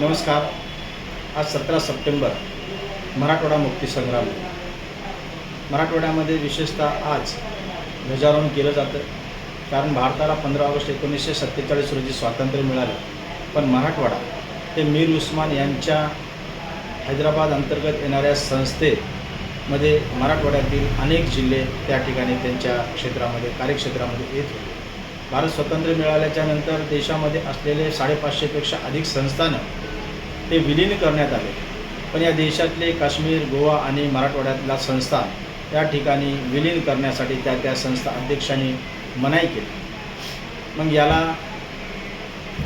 नमस्कार. आज सतरा सप्टेंबर मराठवाडा मुक्तीसंग्राम मराठवाड्यामध्ये विशेषतः आज ध्वजारोहण केलं जातं. कारण भारताला पंधरा ऑगस्ट एकोणीसशे सत्तेचाळीस रोजी स्वातंत्र्य मिळालं. पण मराठवाडा हे मीर उस्मान यांच्या हैदराबाद अंतर्गत येणाऱ्या संस्थेमध्ये मराठवाड्यातील अनेक जिल्हे त्या ठिकाणी त्यांच्या क्षेत्रामध्ये कार्यक्षेत्रामध्ये येत होते. भारत स्वातंत्र्य मिळाल्याच्या नंतर देशामध्ये असलेले साडेपाचशेपेक्षा अधिक संस्थानं ते विलीन करण्यात आले. पण या देशातले काश्मीर गोवा आणि मराठवाड्यातला संस्था या ठिकाणी विलीन करण्यासाठी त्या त्या संस्था अध्यक्षांनी मनाई केली. मग याला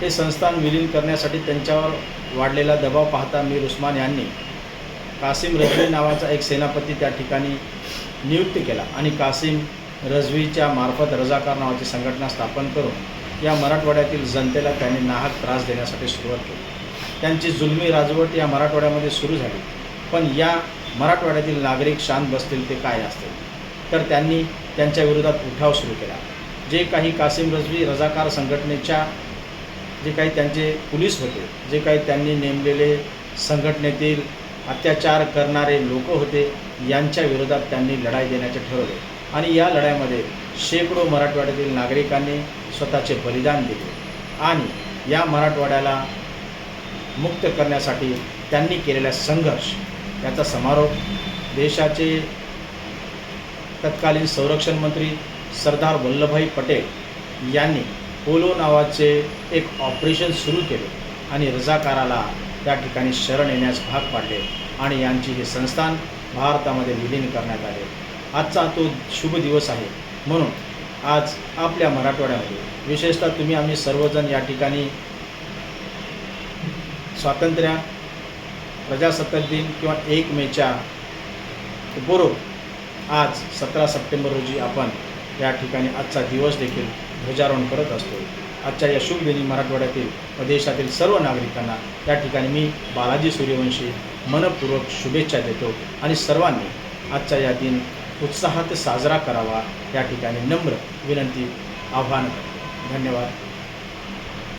हे संस्थान विलीन करण्यासाठी त्यांच्यावर वाढलेला दबाव पाहता मीर उस्मान यांनी कासिम रजवी नावाचा एक सेनापती त्या ठिकाणी नियुक्त केला आणि कासिम रजवीच्या मार्फत रजाकार नावाची संघटना स्थापन करून या मराठवाड्यातील जनतेला त्यांनी नाहक त्रास देण्यासाठी सुरुवात केली. त्यांची जुलमी राजवट या मराठवाड्यामध्ये सुरू झाली. पण या मराठवाड्यातील नागरिक शांत बसतील ते काय असतील? तर त्यांनी त्यांच्या विरोधात उठाव सुरू केला. जे काही कासिम रजवी रजाकार संघटनेच्या जे काही त्यांचे पोलीस होते जे काही त्यांनी नेमलेले संघटनेतील अत्याचार करणारे लोक होते यांच्या विरोधात त्यांनी लढाई देण्याचे ठरवले. आणि या लढाईमध्ये शेकडो मराठवाड्यातील नागरिकांनी स्वतःचे बलिदान दिले. आणि या मराठवाड्याला मुक्त करण्यासाठी त्यांनी केलेला संघर्ष याचा समारोप देशाचे तत्कालीन संरक्षण मंत्री सरदार वल्लभभाई पटेल यांनी पोलो नावाचे एक ऑपरेशन सुरू केले आणि रजाकाराला त्या ठिकाणी शरण येण्यास भाग पाडले आणि यांची हे संस्थान भारतामध्ये विलीन करण्यात आले. आजचा तो शुभ दिवस आहे. म्हणून आज आपल्या मराठवाड्यामध्ये विशेषतः तुम्ही आम्ही सर्वजण या ठिकाणी स्वातंत्र्य प्रजासत्ताक दिन किंवा एक मेच्या बरोबर आज सतरा सप्टेंबर रोजी आपण या ठिकाणी आजचा दिवस देखील ध्वजारोहण करत असतो. आजच्या या शुभ दिनी मराठवाड्यातील व देशातील सर्व नागरिकांना या ठिकाणी मी बालाजी सूर्यवंशी मनपूर्वक शुभेच्छा देतो आणि सर्वांनी आजचा या दिन उत्साहात साजरा करावा या ठिकाणी नम्र विनंती आव्हान धन्यवाद.